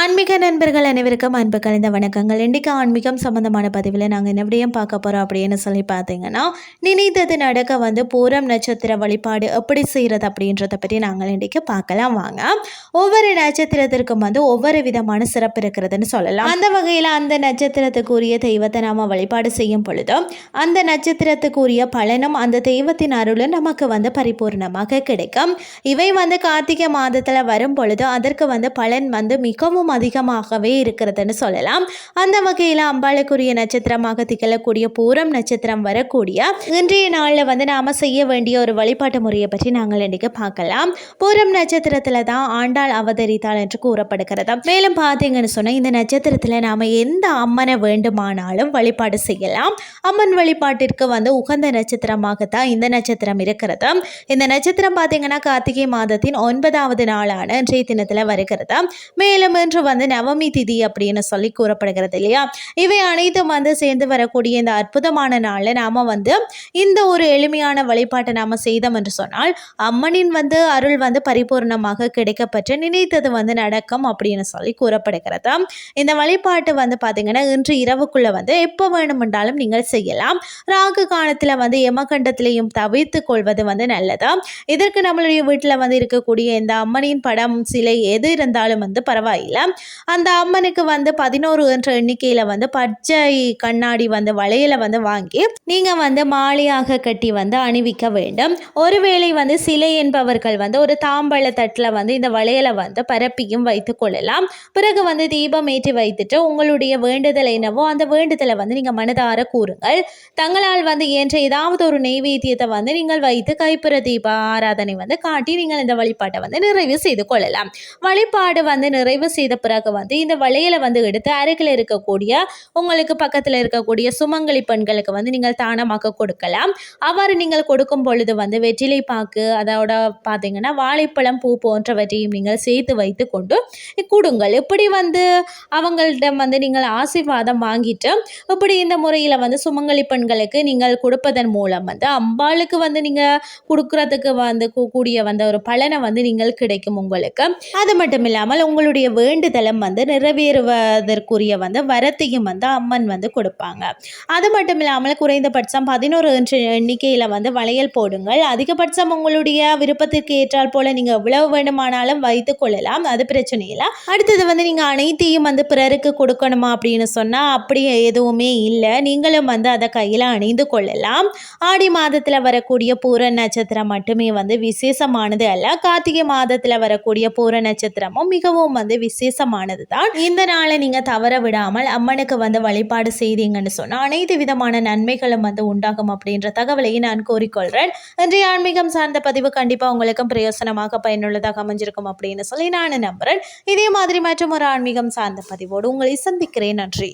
ஆன்மீக நண்பர்கள் அனைவருக்கும் அன்பு கலந்த வணக்கங்கள். இன்றைக்கு ஆன்மீகம் சம்மந்தமான பதிவில் நாங்கள் என்ன பார்க்க போகிறோம் அப்படின்னு சொல்லி பார்த்தீங்கன்னா நினைத்தது நடக்க வந்து பூரம் நட்சத்திர வழிபாடு எப்படி செய்கிறது அப்படின்றத பற்றி நாங்கள் இன்றைக்கு பார்க்கலாம் வாங்க. ஒவ்வொரு நட்சத்திரத்திற்கும் வந்து ஒவ்வொரு விதமான சிறப்பு இருக்கிறதுன்னு சொல்லலாம். அந்த வகையில் அந்த நட்சத்திரத்துக்குரிய தெய்வத்தை நாம் வழிபாடு செய்யும் பொழுது அந்த நட்சத்திரத்துக்குரிய பலனும் அந்த தெய்வத்தின் அருளும் நமக்கு வந்து பரிபூர்ணமாக கிடைக்கும். இவை வந்து கார்த்திகை மாதத்தில் வரும் பொழுது அதற்கு வந்து பலன் வந்து மிகவும் அதிகமாகவே இருக்கிறதுன்னு சொல்லலாம். அந்த வகையில் அம்பாளுக்குரிய நட்சத்திரமாக திகழக்கூடிய பூரம் நட்சத்திரம் வரக்கூடிய இன்றைய நாளில் வந்து நாம் செய்ய வேண்டிய ஒரு வழிபாட்டு முறையை பற்றி நாங்கள் இன்றைக்கு பார்க்கலாம். பூரம் நட்சத்திரத்தில் தான் ஆண்டாள் அவதரித்தாள் என்று கூறப்படுகிறது. மேலும் பார்த்தீங்கன்னு சொன்னால் இந்த நட்சத்திரத்தில் நாம் எந்த அம்மனை வேண்டுமானாலும் வழிபாடு செய்யலாம். அம்மன் வழிபாட்டிற்கு வந்து உகந்த நட்சத்திரமாகத்தான் இந்த நட்சத்திரம் இருக்கிறது. இந்த நட்சத்திரம் பார்த்தீங்கன்னா கார்த்திகை மாதத்தின் ஒன்பதாவது நாளான இன்றைய தினத்தில் வருகிறது. மேலும் இன்று வந்து நவமி திதி அப்படின்னு சொல்லி கூறப்படுகிறது இல்லையா? இவை அனைத்தும் வந்து சேர்ந்து வரக்கூடிய இந்த அற்புதமான நாளில் நாம் வந்து இந்த ஒரு எளிமையான வழிபாட்டை நாம் செய்தோம் என்று சொன்னால் அம்மனின் வந்து அருள் வந்து பரிபூர்ணமாக கிடைக்கப்பட்டு நினைத்தது வந்து நடக்கும் அப்படின்னு சொல்லி கூறப்படுகிறது. இந்த வழிபாட்டு வந்து பார்த்தீங்கன்னா இன்று இரவுக்குள்ளே வந்து எப்போ வேணுமென்றாலும் நீங்கள் செய்யலாம். ராகு காலத்தில் வந்து எமகண்டத்திலையும் தவிர்த்து கொள்வது வந்து நல்லதா. இதற்கு நம்மளுடைய வீட்டில் வந்து இருக்கக்கூடிய இந்த அம்மனின் படம் சிலை எது இருந்தாலும் வந்து பரவாயில்லை. அந்த அம்மனுக்கு வந்து பதினோரு என்ற எண்ணிக்கையில் வந்து பச்சை கண்ணாடி வந்து வளையலை வந்து வாங்கி நீங்கள் வந்து மாலையாக கட்டி வந்து அணிவிக்க வேண்டும். ஒருவேளை வந்து சிலை என்பவர்கள் வந்து ஒரு தாம்பழ தட்டில் வந்து இந்த வளையலை வந்து பரப்பியும் வைத்து கொள்ளலாம். பிறகு வந்து தீபம் ஏற்றி வைத்துட்டு உங்களுடைய வேண்டுதல் என்னவோ அந்த வேண்டுதலை வந்து நீங்கள் மனதார கூறுங்கள். தங்களால் வந்து என்ற ஏதாவது ஒரு நெய்வேத்தியத்தை வந்து நீங்கள் வைத்து கைப்புற தீப ஆராதனை வந்து காட்டி நீங்கள் இந்த வழிபாட்டை வந்து நிறைவு செய்து கொள்ளலாம். வழிபாடு வந்து நிறைவு செய்த பிறகு வந்து இந்த வளையலை வந்து எடுத்து அருகில் இருக்கக்கூடிய உங்களுக்கு பக்கத்தில் இருக்கக்கூடிய சுமங்கலி பெண்களுக்கு வந்து நீங்கள் தானமாக கொடுக்கலாம். அவ்வாறு நீங்கள் கொடுக்கும் பொழுது வந்து வெற்றிலை பாக்கு அதோட பார்த்தீங்கன்னா வாழைப்பழம் பூ போன்றவற்றையும் நீங்கள் சேர்த்து வைத்து கொண்டு கொடுங்கள். இப்படி வந்து அவங்களிடம் வந்து நீங்கள் ஆசீர்வாதம் வாங்கிட்டு இப்படி இந்த முறையில் வந்து சுமங்கலி பெண்களுக்கு நீங்கள் கொடுப்பதன் மூலம் வந்து அம்பாளுக்கு வந்து நீங்கள் கொடுக்குறதுக்கு வந்து கூடிய வந்த ஒரு பலனை வந்து நீங்கள் கிடைக்கும் உங்களுக்கு. அது மட்டும் இல்லாமல் உங்களுடைய வேண்டுதலும் வந்து நிறைவேறுவதற்குரிய வந்து வரத்தையும் வந்து அம்மன் வந்து கொடுப்பாங்க. அது மட்டும் இல்லாமல் குறைந்தபட்சம் பதினோரு எண்ணிக்கையில் வந்து வளையல் போடுங்கள். அதிகபட்சம் உங்களுடைய விருப்பத்திற்கு ஏற்றால் போல் நீங்கள் எவ்வளவு வேண்டுமானாலும் வைத்து கொள்ளலாம். அது பிரச்சனை இல்லை. அடுத்தது வந்து நீங்கள் அனைத்தையும் வந்து பிறருக்கு கொடுக்கணுமா அப்படின்னு சொன்னால் அப்படி எதுவுமே இல்லை. நீங்களும் வந்து அதை கையில் அணிந்து கொள்ளலாம். ஆடி மாதத்தில் வரக்கூடிய பூர நட்சத்திரம் மட்டுமே வந்து விசேஷமானது அல்ல. கார்த்திகை மாதத்தில் வரக்கூடிய பூர நட்சத்திரமும் மிகவும் வந்து விசேஷமானது தான் இந்த நாளை நீங்கள் தவற விடாமல் அம்மனுக்கு வந்து வழிபாடு செய்தீங்கன்னு சொன்னால் அனைத்து விதமான நன்மைகளும் வந்து உண்டாகும் அப்படின்ற தகவலையும் நான் கூறிக்கொள்கிறேன் இன்றைய ஆன்மீகம் சார்ந்த பதிவு கண்டிப்பாக உங்களுக்கும் பிரயோசனமாக பயனுள்ளதாக அமைஞ்சிருக்கும் அப்படின்னு சொல்லி நான் நம்புகிறேன் இதே மாதிரி மற்றும் ஒரு ஆன்மீகம் சார்ந்த பதிவோடு உங்களை சந்திக்கிறேன். நன்றி.